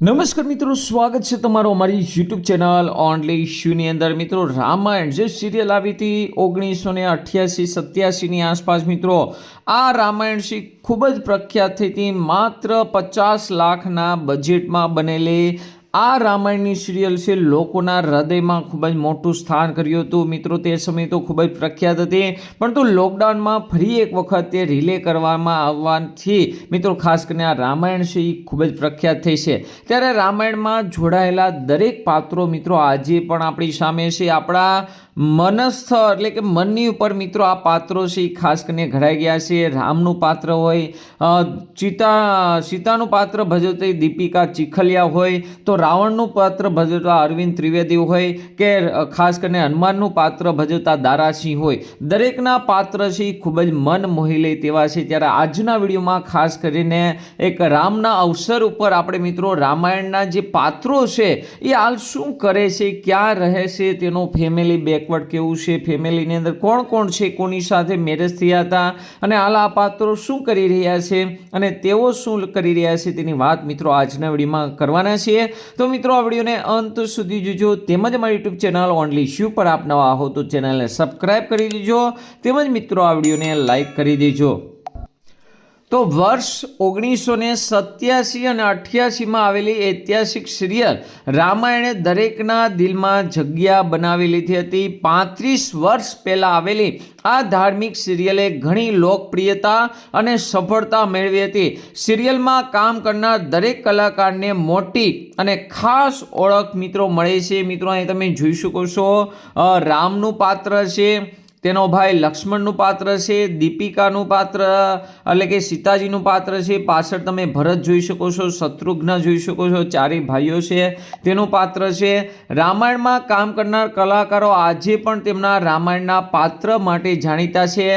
નમસ્કાર મિત્રો, સ્વાગત છે તમારો અમારી યુટ્યુબ ચેનલ ઓનલી શ્યુની અંદર. મિત્રો, રામાયણ જે સિરિયલ આવી હતી ઓગણીસો ને અઠ્યાસી સત્યાસીની આસપાસ, મિત્રો, આ રામાયણ સી ખૂબ જ પ્રખ્યાત થઈ હતી. માત્ર પચાસ લાખના બજેટમાં બનેલી આ રામાયણની સિરિયલ છે, લોકોના હૃદયમાં ખૂબ જ મોટું સ્થાન કર્યું હતું. મિત્રો, તે સમયે તો ખૂબ જ પ્રખ્યાત હતી, પરંતુ લોકડાઉનમાં ફરી એક વખત તે રિલે કરવામાં આવવાથી, મિત્રો, ખાસ કરીને આ રામાયણ છે, એ ખૂબ જ પ્રખ્યાત થઈ છે. ત્યારે રામાયણમાં જોડાયેલા દરેક પાત્રો, મિત્રો, આજે પણ આપણી સામે છે. આપણા મનસ્થ એટલે કે મનની ઉપર મિત્રો આ પાત્રો છે એ ખાસ કરીને ઘડાઈ ગયા છે. રામનું પાત્ર હોય ચિતા, સીતાનું પાત્ર ભજવતી દીપિકા ચીખલિયા હોય, તો રાવણનું પાત્ર ભજવતા અરવિંદ ત્રિવેદી હોય કે ખાસ કરીને હનુમાનનું પાત્ર ભજવતા દારાસિંહ હોય. દરેકના પાત્ર છે એ ખૂબ જ મન મોહી લે તેવા છે. ત્યારે આજના વિડીયોમાં ખાસ કરીને એક રામના અવસર ઉપર આપણે મિત્રો રામાયણના જે પાત્રો છે એ હાલ શું કરે છે, ક્યાં રહે છે, તેનો ફેમિલી બેકવર્ડ કેવું છે? ફેમિલીની અંદર કોણ કોણ છે? કોની સાથે મેરેજ થયા હતા? અને હાલ પાત્રો શું કરી રહ્યા છે? અને તેઓ શું કરી રહ્યા છે તેની વાત મિત્રો આજના વિડીયોમાં કરવાના છીએ તો મિત્રો આ વિડીયોને અંત સુધી જોજો. તેમજ અમારી યુટ્યુબ ચેનલ ઓનલી શ્યુ પર આપ નવા હો તો ચેનલને સબસ્ક્રાઈબ કરી દેજો. તેમજ મિત્રો આ વિડીયોને લાઈક કરી દેજો. તો વર્ષ ઓગણીસો ને સત્યાસી અને અઠ્યાસીમાં આવેલી ઐતિહાસિક સિરિયલ રામાયણે દરેકના દિલમાં જગ્યા બનાવી લીધી હતી. પાંત્રીસ વર્ષ પહેલાં આવેલી આ ધાર્મિક સિરિયલે ઘણી લોકપ્રિયતા અને સફળતા મેળવી હતી. સિરિયલમાં કામ કરનાર દરેક કલાકારને મોટી અને ખાસ ઓળખ મિત્રો મળે છે. મિત્રો, અહીં તમે જોઈ શકો છો રામનું પાત્ર છે તેનો ભાઈ લક્ષ્મણનું પાત્ર છે, દીપિકાનું પાત્ર, એટલે કે સીતાજીનું પાત્ર છે. પાછળ તમે ભરત જોઈ શકો છો, શત્રુઘ્ન જોઈ શકો છો, ચારેય ભાઈઓ છે તેનું પાત્ર છે. રામાયણમાં કામ કરનાર કલાકારો આજે પણ તેમના રામાયણના પાત્ર માટે જાણીતા છે.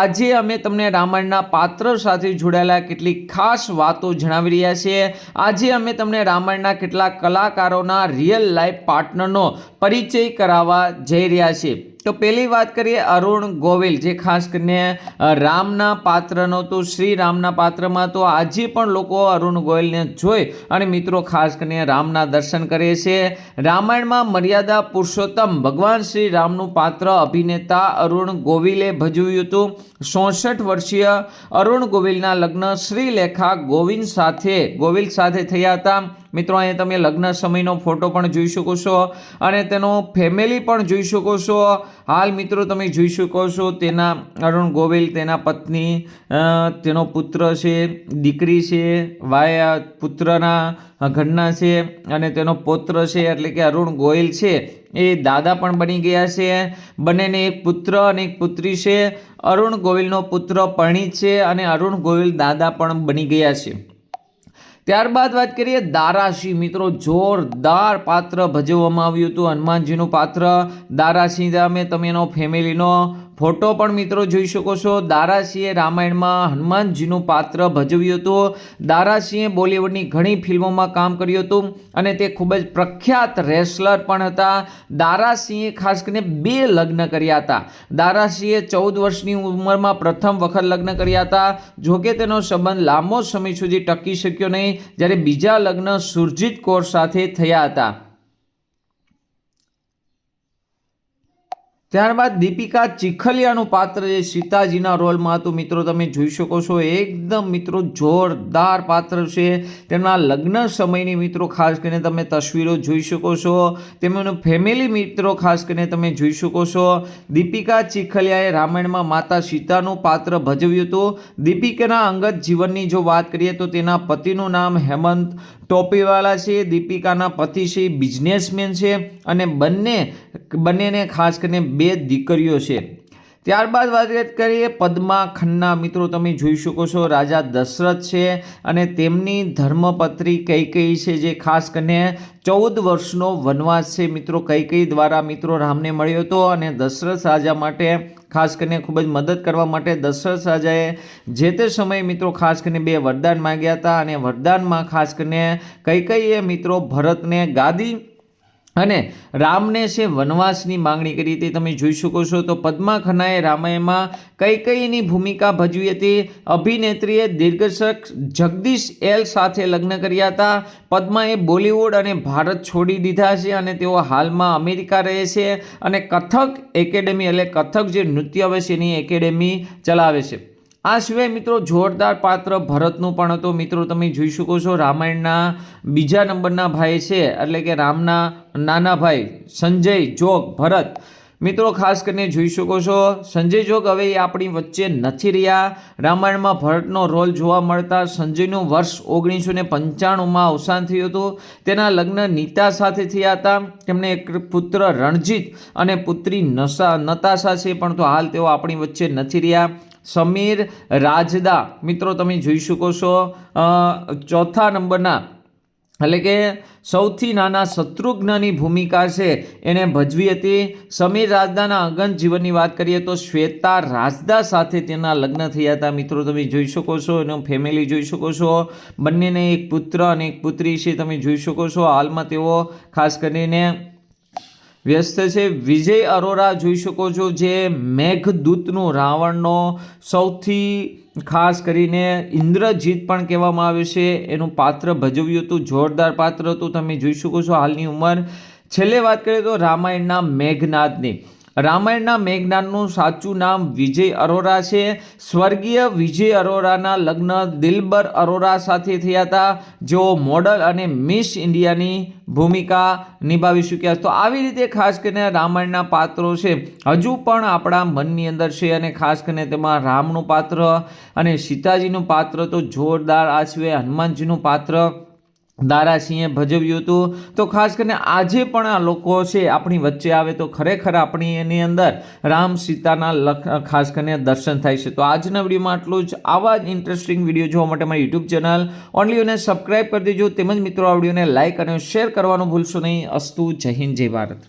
આજે અમે તમને રામાયણના પાત્ર સાથે જોડાયેલા કેટલીક ખાસ વાતો જણાવી રહ્યા છીએ આજે અમે તમને રામાયણના કેટલાક કલાકારોના રિયલ લાઈફ પાર્ટનરનો પરિચય કરાવવા જઈ રહ્યા છીએ. તો પહેલી વાત કરીએ અરુણ ગોવિલ, જે ખાસ કરીને રામના પાત્રનો તો, શ્રી રામના પાત્રમાં તો આજે પણ લોકો અરુણ ગોયલને જોઈ અને મિત્રો ખાસ કરીને રામના દર્શન કરે છે રામાયણમાં મર્યાદા પુરુષોત્તમ, ભગવાન શ્રી રામનું પાત્ર અભિનેતા અરુણ ગોવિલે ભજવ્યું હતું. ચોસઠ વર્ષીય અરુણ ગોવિલના લગ્ન શ્રીલેખા ગોવિંદ સાથે, ગોવિલ સાથે થયા હતા. મિત્રો અહીંયા તમે લગ્ન સમયનો ફોટો પણ જોઈ શકો છો અને તેનો ફેમિલી પણ જોઈ શકો છો. હાલ મિત્રો, તમે જોઈ શકો છો તેના અરુણ ગોવિલ, તેના પત્ની તેનો પુત્ર છે, દીકરી છે, વાયા પુત્રના ઘરના છે અને તેનો પૌત્ર છે, એટલે કે અરુણ ગોયલ છે. એ દાદા પણ બની ગયા છે. બંનેને એક પુત્ર અને એક પુત્રી છે. અરુણ ગોવિલનો પુત્ર પરણિત છે અને અરુણ ગોવિલ દાદા પણ બની ગયા છે. ત્યારબાદ વાત કરીએ દારાસિંહ મિત્રો, જોરદાર પાત્ર ભજવવામાં આવ્યું હતું. હનુમાનજીનું પાત્ર દારાસિંહ તમે તમે એનો ફેમિલીનો ફોટો પણ મિત્રો જોઈ શકો છો. દારાસિંહે રામાયણમાં હનુમાનજીનું પાત્ર ભજવ્યું હતું. દારાસિંહે બોલિવૂડની ઘણી ફિલ્મોમાં કામ કર્યું હતું અને તે ખૂબ જ પ્રખ્યાત રેસલર પણ હતા. દારાસિંહે ખાસ કરીને બે લગ્ન કર્યા હતા. દારાસિંહે ચૌદ વર્ષની ઉંમરમાં પ્રથમ વખત લગ્ન કર્યા હતા. જોકે તેનો સંબંધ લાંબો સમય સુધી ટકી શક્યો નહીં. જ્યારે બીજા લગ્ન સુરજીત કૌર સાથે થયા હતા. ત્યારબાદ દીપિકા ચીખલિયાનું પાત્ર જે સીતાજીના રોલમાં હતું. મિત્રો, તમે જોઈ શકો છો, એકદમ મિત્રો જોરદાર પાત્ર છે. તેમના લગ્ન સમયની મિત્રો, ખાસ કરીને તમે તસવીરો જોઈ શકો છો. તેમનું ફેમિલી મિત્રો, ખાસ કરીને તમે જોઈ શકો છો. દીપિકા ચીખલિયાએ રામાયણમાં માતા સીતાનું પાત્ર ભજવ્યું હતું. દીપિકાના અંગત જીવનની જો વાત કરીએ તો તેના પતિનું નામ હેમંત ટોપીવાલા છે. દીપિકાના પતિ છે બિઝનેસમેન છે અને બંને બંનેને ખાસ કરીને બે દીકરીઓ છે. ત્યારબાદ વાત કરીએ પદ્મા ખન્ના. મિત્રો, તમે જોઈ શકો છો, રાજા દશરથ છે અને તેમની ધર્મપત્રી કૈકેયી છે, જે ખાસ કરીને ચૌદ વર્ષનો વનવાસ છે. મિત્રો, કૈકેયી દ્વારા મિત્રો રામને મળ્યો હતો અને દશરથ રાજા માટે ખાસ કરીને ખૂબ જ મદદ કરવા માટે દશરથ રાજાએ જે તે સમયે મિત્રો ખાસ કરીને બે વરદાન માંગ્યા હતા અને વરદાનમાં ખાસ કરીને કૈકેયીએ મિત્રો ભરતને ગાદી અને રામને છે વનવાસની માંગણી કરી હતી તમે જોઈ શકો છો. તો પદ્મા ખન્નાએ રામાયણમાં કઈ કઈની ભૂમિકા ભજવી હતી? અભિનેત્રીએ દિગ્દર્શક જગદીશ એલ સાથે લગ્ન કર્યા હતા. પદ્માએ બોલિવૂડ અને ભારત છોડી દીધા છે અને તેઓ હાલમાં અમેરિકા રહે છે અને કથક એકેડેમી એટલે કથક જે નૃત્ય આવે છે એની એકેડેમી ચલાવે છે. આ સિવાય મિત્રો જોરદાર પાત્ર ભરતનું પણ હતું. મિત્રો, તમે જોઈ શકો છો રામાયણના બીજા નંબરના ભાઈ છે. એટલે કે રામના નાના ભાઈ સંજય, જોગ, ભરત. મિત્રો, ખાસ કરીને જોઈ શકો છો સંજય, જોગ હવે એ આપણી વચ્ચે નથી રહ્યા. રામાયણમાં ભરતનો રોલ જોવા મળતા સંજયનું વર્ષ ઓગણીસો ને પંચાણુંમાં અવસાન થયું હતું. તેના લગ્ન નીતા સાથે થયા હતા. તેમણે એક પુત્ર રણજીત અને પુત્રી નસા નતાશા છે, પણ તો હાલ તેઓ આપણી વચ્ચે નથી રહ્યા. સમીર રાજદા. મિત્રો, તમે જોઈ શકો છો ચોથા નંબરના. એટલે કે સૌથી નાના શત્રુઘ્નની ભૂમિકા છે, એને ભજવી હતી સમીર રાજદાના અગન જીવનની વાત કરીએ તો શ્વેતા રાજદા સાથે તેના લગ્ન થયા હતા. મિત્રો, તમે જોઈ શકો છો, એનું ફેમિલી જોઈ શકો છો. બંનેને એક પુત્ર અને એક પુત્રી છે, તમે જોઈ શકો છો. હાલમાં તેઓ ખાસ કરીને વ્યસ્ત છે. વિજય અરોરા જોઈ શકો છો જે મેઘદૂતનું રાવણનો સૌથી ખાસ કરીને ઇન્દ્રજીત પણ કહેવામાં આવે છે. એનું પાત્ર ભજવ્યું હતું, જોરદાર પાત્ર હતું. તમે જોઈ શકો છો હાલની ઉંમર. છેલ્લે વાત કરીએ તો રામાયણના મેઘનાદની. રામાયણના મેઘનાનનું સાચું નામ વિજય અરોરા છે. સ્વર્ગીય વિજય અરોરાના લગ્ન દિલબર અરોરા સાથે થયા હતા. જેઓ મોડલ અને મિસ ઇન્ડિયાની ભૂમિકા નિભાવી ચૂક્યા તો આવી રીતે ખાસ કરીને રામાયણના પાત્રો છે. હજુ પણ આપણા મનની અંદર છે અને ખાસ કરીને તેમાં રામનું પાત્ર અને સીતાજીનું પાત્ર તો જોરદાર આ સિવાય હનુમાનજીનું પાત્ર દારાસિંહે ભજવ્યું હતું. તો ખાસ કરીને આજે પણ આ લોકો છે, આપણી વચ્ચે આવે તો ખરેખર આપણી એની અંદર રામ સીતાના લખ, ખાસ કરીને દર્શન થાય છે. તો આજના વિડીયોમાં આટલું જ. આવા જ ઇન્ટરેસ્ટિંગ વીડિયો જોવા માટે મારી યુટ્યુબ ચેનલ ઓનલીઓને સબસ્ક્રાઈબ કરી દેજો. તેમજ મિત્રો, આ વિડીયોને લાઇક અને શેર કરવાનું ભૂલશો નહીં. અસ્તુ, જય હિન્દ, જય ભારત.